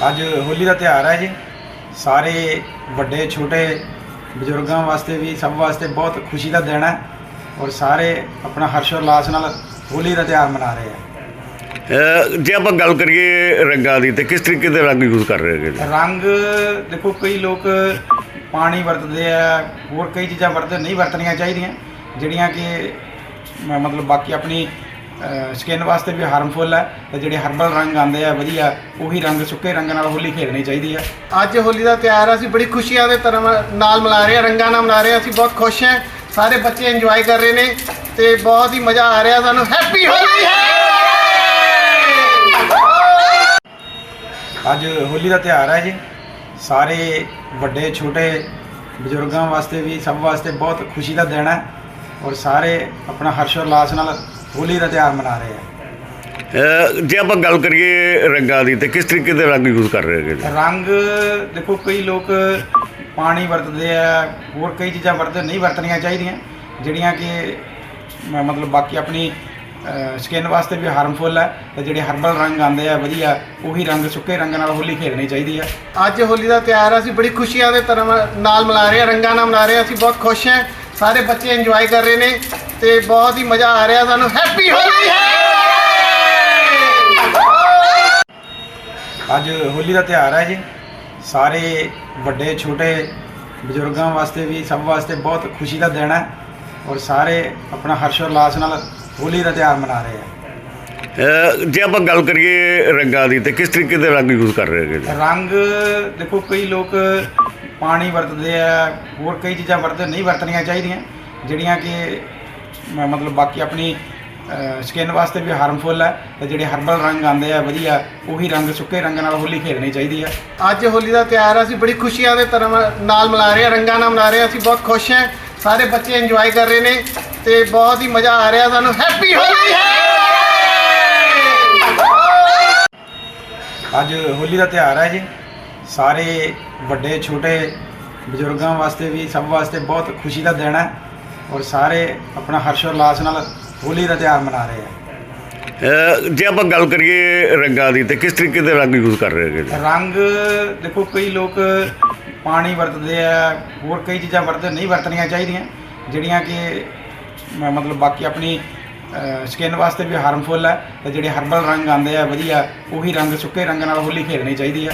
ਅੱਜ ਹੋਲੀ ਦਾ ਤਿਉਹਾਰ ਹੈ ਜੀ ਸਾਰੇ ਵੱਡੇ ਛੋਟੇ ਬਜ਼ੁਰਗਾਂ ਵਾਸਤੇ ਵੀ ਸਭ ਵਾਸਤੇ ਬਹੁਤ ਖੁਸ਼ੀ ਦਾ ਦਿਨ ਹੈ ਔਰ ਸਾਰੇ ਆਪਣਾ ਹਰਸ਼ੋਲਾਸ ਨਾਲ ਹੋਲੀ ਦਾ ਤਿਉਹਾਰ ਮਨਾ ਰਹੇ ਆ ਜੇ ਆਪਾਂ ਗੱਲ ਕਰੀਏ ਰੰਗਾਂ ਦੀ ਤੇ ਕਿਸ ਤਰੀਕੇ ਦੇ ਰੰਗ ਯੂਜ਼ ਕਰ ਰਹੇ ਹੈਗੇ? ਰੰਗ ਦੇਖੋ ਕਈ ਲੋਕ ਪਾਣੀ ਵਰਤਦੇ ਆ ਹੋਰ ਕਈ ਚੀਜ਼ਾਂ ਵਰਤਦੇ ਨਹੀਂ ਵਰਤਣੀਆਂ ਚਾਹੀਦੀਆਂ ਜਿਹੜੀਆਂ ਕਿ ਮਤਲਬ ਬਾਕੀ ਆਪਣੀ ਸਕਿਨ ਵਾਸਤੇ ਵੀ ਹਾਰਮਫੁਲ ਹੈ ਤੇ ਜਿਹੜੇ ਹਰਬਲ ਰੰਗ ਆਉਂਦੇ ਆ ਵਧੀਆ ਉਹੀ ਰੰਗ ਸੁੱਕੇ ਰੰਗ ਨਾਲ ਹੋਲੀ ਖੇਡਣੀ ਚਾਹੀਦੀ ਆ ਅੱਜ ਹੋਲੀ ਦਾ ਤਿਉਹਾਰ ਅਸੀਂ ਬੜੀ ਖੁਸ਼ੀਆਂ ਦੇ ਤਰ੍ਹਾਂ ਨਾਲ ਮਨਾ ਰਹੇ ਹਾਂ ਰੰਗਾਂ ਨਾਲ ਮਨਾ ਰਹੇ ਹਾਂ ਅਸੀਂ ਬਹੁਤ ਖੁਸ਼ ਹਾਂ ਸਾਰੇ ਬੱਚੇ ਇੰਜੋਏ ਕਰ ਰਹੇ ਨੇ ਤੇ ਬਹੁਤ ਹੀ ਮਜ਼ਾ ਆ ਰਿਹਾ ਸਾਨੂੰ ਹੈਪੀ ਹੋਲੀ ਹੈ ਅੱਜ ਹੋਲੀ ਦਾ ਤਿਉਹਾਰ ਹੈ ਜੀ। ਸਾਰੇ ਵੱਡੇ ਛੋਟੇ ਬਜ਼ੁਰਗਾਂ ਵਾਸਤੇ ਵੀ ਸਭ ਵਾਸਤੇ ਬਹੁਤ ਖੁਸ਼ੀ ਦਾ ਦਿਨ ਹੈ ਔਰ ਸਾਰੇ ਆਪਣਾ ਹਰਸ਼ੋਲਾਸ ਨਾਲ ਹੋਲੀ ਦਾ ਤਿਉਹਾਰ ਮਨਾ ਰਹੇ ਆ। ਅਹ ਜੇ ਆਪਾਂ ਗੱਲ ਕਰੀਏ ਰੰਗਾਂ ਦੀ ਤੇ ਕਿਸ ਤਰੀਕੇ ਦੇ ਰੰਗ ਯੂਜ਼ ਕਰ ਰਹੇ ਹੈਗੇ? ਜੀ? ਰੰਗ ਦੇਖੋ ਕਈ ਲੋਕ ਪਾਣੀ ਵਰਤਦੇ ਆ ਹੋਰ ਕਈ ਚੀਜ਼ਾਂ ਵਰਤਦੇ ਨਹੀਂ ਵਰਤਣੀਆਂ ਚਾਹੀਦੀਆਂ ਜਿਹੜੀਆਂ ਕਿ ਮ- ਮਤਲਬ ਬਾਕੀ ਆਪਣੀ ਸਕਿਨ ਵਾਸਤੇ ਵੀ ਹਾਰਮਫੁਲ ਹੈ ਤੇ ਜਿਹੜੇ ਹਰਬਲ ਰੰਗ ਆਉਂਦੇ ਆ ਵਧੀਆ ਉਹੀ ਰੰਗ ਸੁੱਕੇ ਰੰਗ ਨਾਲ ਹੋਲੀ ਖੇਡਣੀ ਚਾਹੀਦੀ ਆ। ਅੱਜ ਹੋਲੀ ਦਾ ਤਿਉਹਾਰ ਅਸੀਂ ਬੜੀ ਖੁਸ਼ੀਆਂ ਦੇ ਤਰ੍ਹਾਂ ਨਾਲ ਮਨਾ ਰਹੇ ਹਾਂ ਰੰਗਾਂ ਨਾਲ ਮਨਾ ਰਹੇ ਹਾਂ ਅਸੀਂ ਬਹੁਤ ਖੁਸ਼ ਹਾਂ ਸਾਰੇ ਬੱਚੇ ਇੰਜੋਏ ਕਰ ਰਹੇ ਨੇ। ਤੇ ਬਹੁਤ ਹੀ ਮਜ਼ਾ ਆ ਰਿਹਾ ਸਾਨੂੰ। ਹੈਪੀ ਹੋਲੀ ਹੈ ਅੱਜ ਹੋਲੀ ਦਾ ਤਿਉਹਾਰ ਹੈ ਜੀ। ਸਾਰੇ ਵੱਡੇ ਛੋਟੇ ਬਜ਼ੁਰਗਾਂ ਵਾਸਤੇ ਵੀ ਸਭ ਵਾਸਤੇ ਬਹੁਤ ਖੁਸ਼ੀ ਦਾ ਦਿਨ ਹੈ ਔਰ ਸਾਰੇ ਆਪਣਾ ਹਰਸ਼ੋਲਾਸ ਨਾਲ ਹੋਲੀ ਦਾ ਤਿਉਹਾਰ ਮਨਾ ਰਹੇ ਆ ਜੇ ਆਪਾਂ ਗੱਲ ਕਰੀਏ ਰੰਗਾਂ ਦੀ ਤੇ ਕਿਸ ਤਰੀਕੇ ਦੇ ਰੰਗ ਯੂਜ਼ ਕਰ ਰਹੇ ਹੈਗੇ? ਰੰਗ ਦੇਖੋ ਕਈ ਲੋਕ ਪਾਣੀ ਵਰਤਦੇ ਆ ਹੋਰ ਕਈ ਚੀਜ਼ਾਂ ਵਰਤਦੇ ਨਹੀਂ ਵਰਤਣੀਆਂ ਚਾਹੀਦੀਆਂ ਜਿਹੜੀਆਂ ਕਿ ਮਤਲਬ ਬਾਕੀ ਆਪਣੀ ਸਕਿਨ ਵਾਸਤੇ ਵੀ ਹਾਰਮਫੁਲ ਹੈ ਤੇ ਜਿਹੜੇ ਹਰਬਲ ਰੰਗ ਆਉਂਦੇ ਆ ਵਧੀਆ ਉਹੀ ਰੰਗ ਸੁੱਕੇ ਰੰਗ ਨਾਲ ਹੋਲੀ ਖੇਡਣੀ ਚਾਹੀਦੀ ਆ। ਅੱਜ ਹੋਲੀ ਦਾ ਤਿਉਹਾਰ ਅਸੀਂ ਬੜੀ ਖੁਸ਼ੀਆਂ ਦੇ ਤਰ੍ਹਾਂ ਨਾਲ ਮਨਾ ਰਹੇ ਹਾਂ ਰੰਗਾਂ ਨਾਲ ਮਨਾ ਰਹੇ ਹਾਂ ਅਸੀਂ ਬਹੁਤ ਖੁਸ਼ ਹਾਂ ਸਾਰੇ ਬੱਚੇ ਇੰਜੋਏ ਕਰ ਰਹੇ ਨੇ ਤੇ ਬਹੁਤ ਹੀ ਮਜ਼ਾ ਆ ਰਿਹਾ ਸਾਨੂੰ ਹੈਪੀ ਹੋਲੀ ਹੈ ਅੱਜ ਹੋਲੀ ਦਾ ਤਿਉਹਾਰ ਹੈ ਜੀ ਸਾਰੇ ਵੱਡੇ ਛੋਟੇ ਬਜ਼ੁਰਗਾਂ ਵਾਸਤੇ ਵੀ ਸਭ ਵਾਸਤੇ ਬਹੁਤ ਖੁਸ਼ੀ ਦਾ ਦਿਨ ਹੈ। ਔਰ ਸਾਰੇ ਆਪਣਾ ਹਰਸ਼ੋਲਾਸ ਨਾਲ ਹੋਲੀ ਦਾ ਤਿਉਹਾਰ ਮਨਾ ਰਹੇ ਆ ਜੇ ਆਪਾਂ ਗੱਲ ਕਰੀਏ ਰੰਗਾਂ ਦੀ ਤੇ ਕਿਸ ਤਰੀਕੇ ਦੇ ਰੰਗ ਯੂਜ਼ ਕਰ ਰਹੇ ਹੈਗੇ? ਰੰਗ ਦੇਖੋ ਕਈ ਲੋਕ ਪਾਣੀ ਵਰਤਦੇ ਆ ਹੋਰ ਕਈ ਚੀਜ਼ਾਂ ਵਰਤਦੇ ਨਹੀਂ ਵਰਤਣੀਆਂ ਚਾਹੀਦੀਆਂ ਜਿਹੜੀਆਂ ਕਿ ਮਤਲਬ ਬਾਕੀ ਆਪਣੀ ਸਕਿਨ ਵਾਸਤੇ ਵੀ ਹਾਰਮਫੁਲ ਹੈ ਤੇ ਜਿਹੜੇ ਹਰਬਲ ਰੰਗ ਆਉਂਦੇ ਆ ਵਧੀਆ ਉਹੀ ਰੰਗ ਸੁੱਕੇ ਰੰਗ ਨਾਲ ਹੋਲੀ ਖੇਡਣੀ ਚਾਹੀਦੀ ਆ